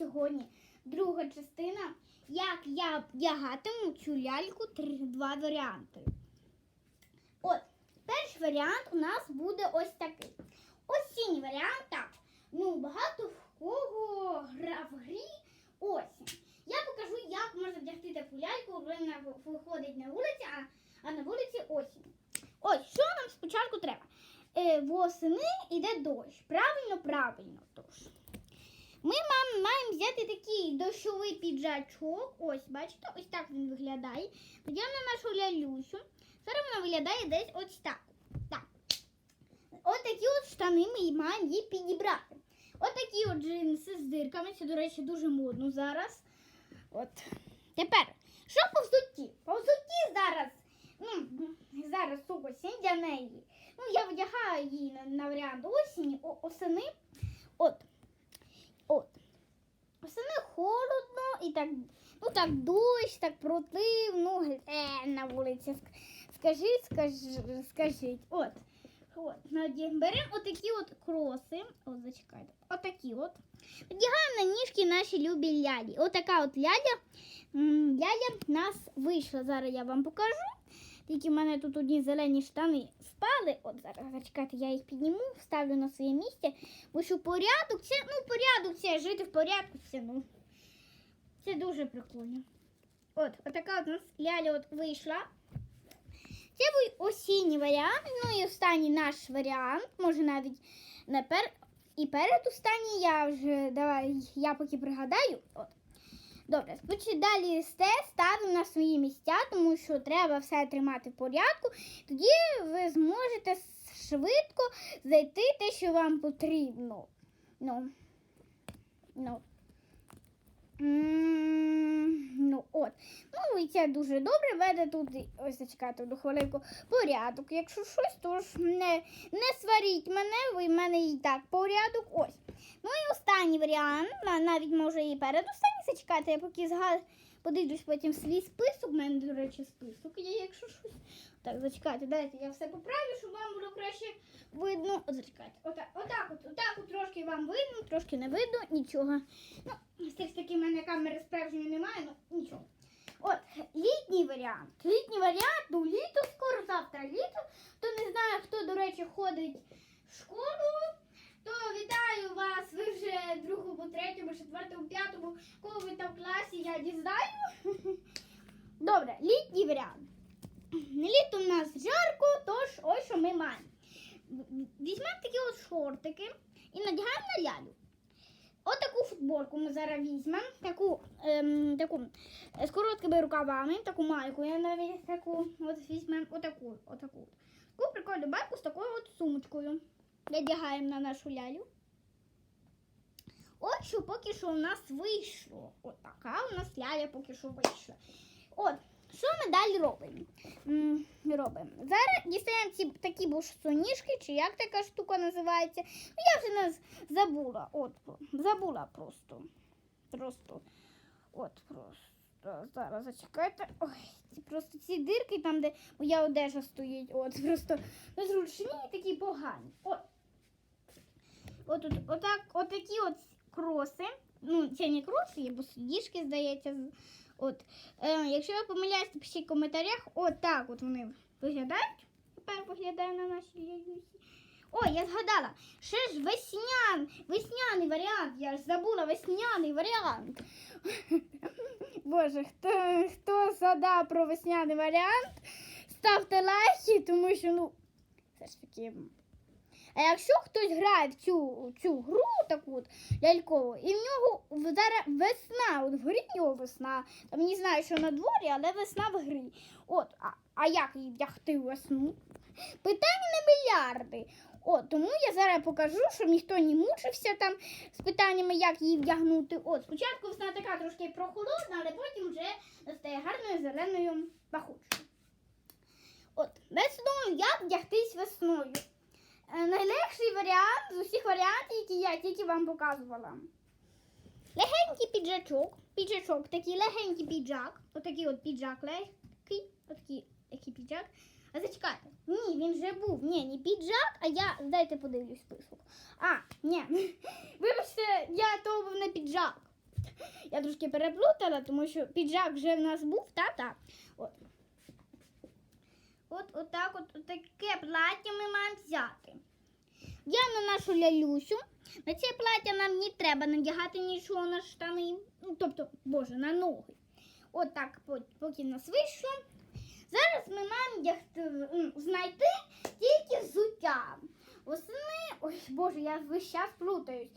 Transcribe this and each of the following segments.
сьогодні друга частина, як я вдягатиму цю ляльку три, два варіанти. От, перший варіант у нас буде ось такий. Осінній варіант так. Ну, багато в кого гра в грі осінь. Я покажу, як можна вдягти таку ляльку, коли вона виходить на вулиці, а, а на вулиці осінь. Ось, що нам спочатку треба? Е, восени йде дощ. Правильно, правильно. Тож. Ми мам, маємо взяти такий дощовий піджачок. Ось, бачите, ось так він виглядає. Надягнемо нашу лялюсю. Зараз вона виглядає десь ось так. Так. От такі от штани ми маємо її підібрати. От такі от джинси з дирками. Це, до речі, дуже модно зараз. От. Тепер, що по взутті? По взутті зараз. Ну, зараз осінь для неї. Ну, я вдягаю її на, на варіант осені, осени. От. От. Осени холодно і так, ну так дощ, так противно, е, на вулиці. Скажіть, скажіть, скажіть. От. От, беремо отакі от кроси. От, зачекайте. Отакі от. Одягаємо на ніжки наші любі лялі. Отака от ляля. Ляля нас вийшла. Зараз я вам покажу. Тільки в мене тут одні зелені штани впали. От зараз зачекайте, я їх підніму, вставлю на своє місце. Бо що порядок, це ну порядок, це жити в порядку, це ну. Це дуже прикольно. От, отака от у нас ляля от вийшла. Це був осінній варіант, ну і останній наш варіант, може навіть не пер... і перед останній я вже давай я поки пригадаю. От. Добре, далі сте ставимо на свої місця, тому що треба все тримати в порядку. Тоді ви зможете швидко знайти те, що вам потрібно. Ну, ну. Ну, от. Ну, і це дуже добре веде тут, ось зачекайте одну хвилинку, порядок. Якщо щось, то ж не, не сваріть мене, ви в мене і так порядок. Ось. Останній варіант, навіть може і передостанній зачекати, я поки згад... подивлюсь потім свій список. У мене, до речі, список є, якщо щось. Так, зачекайте, дайте я все поправлю, щоб вам було краще видно. От зачекайте. Отак, отак, от, отак от трошки вам видно, трошки не видно, нічого. Ну, все ж таки в мене камери справжньої немає, ну нічого. От, літній варіант. Літній варіант, ну літо скоро, завтра літо. Хто не знає, хто, до речі, ходить в школу, то вітаю вас. Ви вже в другому, третьому, четвертому, п'ятому, кого ви там в класі, я дізнаю. Добре, літній варіант. Літо в нас жарко, тож ось що ми маємо. Візьмемо такі от шортики і надягаємо на лялю. Отаку футболку ми зараз візьмемо, таку, ем, таку е, з короткими рукавами, таку майку, я навіть таку от візьмемо отаку, отаку. Таку прикольну байку з такою от сумочкою. Надягаємо на нашу лялю. От що поки що у нас вийшло. От така у нас ляля поки що вийшла. От, що ми далі робимо? Робимо. Зараз дістаємо ці такі бушсоніжки, чи як така штука називається. Ну, я вже нас забула. От, забула просто. Просто. От просто. Зараз зачекайте. Ой, ці просто ці дирки там, де моя одежа стоїть. От просто незручні і такі погані. От. От, от, отак, отакі от кроси. Ну, це не кроси, є босоніжки, здається. От. Е, якщо я помиляюсь, то пишіть в коментарях. От так от вони виглядають. Тепер виглядає на нашій яюсі. О, я згадала. Ще ж веснян, весняний варіант. Я ж забула весняний варіант. Боже, хто, хто згадав про весняний варіант, ставте лайки, тому що, ну, все ж таки. А якщо хтось грає в цю, цю гру таку от лялькову, і в нього зараз весна, от в грі в нього весна, там не знаю, що на дворі, але весна в грі. От, а, а як її вдягти весну? Питання на мільярди. От, тому я зараз покажу, щоб ніхто не мучився там з питаннями, як її вдягнути. От, спочатку весна така трошки прохолодна, але потім вже стає гарною зеленою пахучою. От, весною як вдягтись весною? Е, Найлегший варіант з усіх варіантів, які я тільки вам показувала. Легенький піджачок. Піджачок, такий легенький піджак. Отакий от піджак легкий. Отакий який піджак. А зачекайте. Ні, він вже був. Ні, не піджак, а я. Дайте подивлюсь список. А, ні. Вибачте, я то був не піджак. Я трошки переплутала, тому що піджак вже в нас був, та так. От. От отак от, от таке плаття ми маємо взяти. Я на нашу лялюсю. На це плаття нам не треба надягати нічого на штани. Ну, тобто, боже, на ноги. От так, поки нас вийшло. Зараз ми маємо знайти тільки взуття. Восени, ой, боже, я весь час плутаюсь.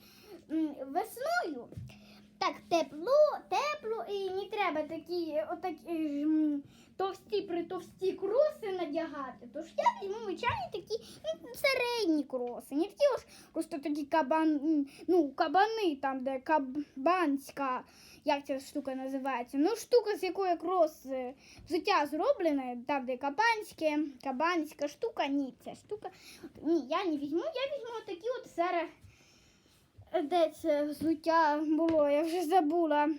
Весною так тепло, тепло і не треба такі отакі м, товсті притовсті кроси надягати. Тож я візьму звичайні такі ну, середні кроси. Не такі ось просто такі кабан, ну, кабани, там, де кабанська, як ця штука називається. Ну, штука, з якої крос е, взуття зроблене, там, де кабанське, кабанська штука, ні, ця штука. Ні, я не візьму, я візьму такі от сере. Де це взуття було, я вже забула.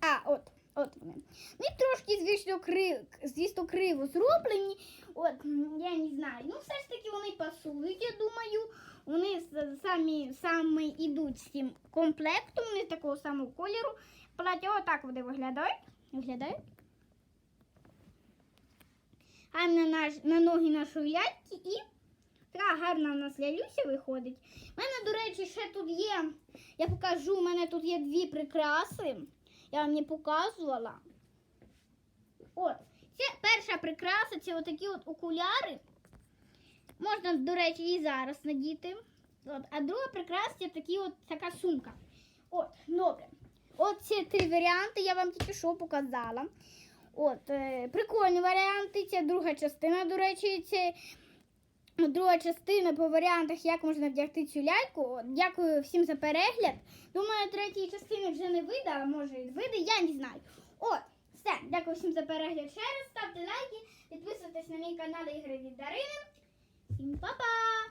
А, от, от вони. Вони трошки, звісно, крив, звісно, криво зроблені. От, я не знаю. Ну, все ж таки вони пасують, я думаю. Вони самі, самі йдуть з цим комплектом, вони такого самого кольору. Плаття отак вони виглядають. Виглядають. А на, наш, на ноги нашої ляльки і така гарна у нас лялюся виходить. У мене, до речі, ще тут є. Я покажу, у мене тут є дві прикраси. Я вам не показувала. От. Це перша прикраса, це отакі от окуляри. Можна, до речі, і зараз надіти. От. А друга прикраса це такі от, така сумка. От, добре. От ці три варіанти я вам тільки що показала. От, е, прикольні варіанти. Це друга частина, до речі, це друга частина по варіантах, як можна вдягти цю ляльку. Дякую всім за перегляд. Думаю, третьої частини вже не вийде, а може і вийде, я не знаю. От, все, дякую всім за перегляд ще раз. Ставте лайки, підписуйтесь на мій канал Ігри від Дарини. Всім па-па!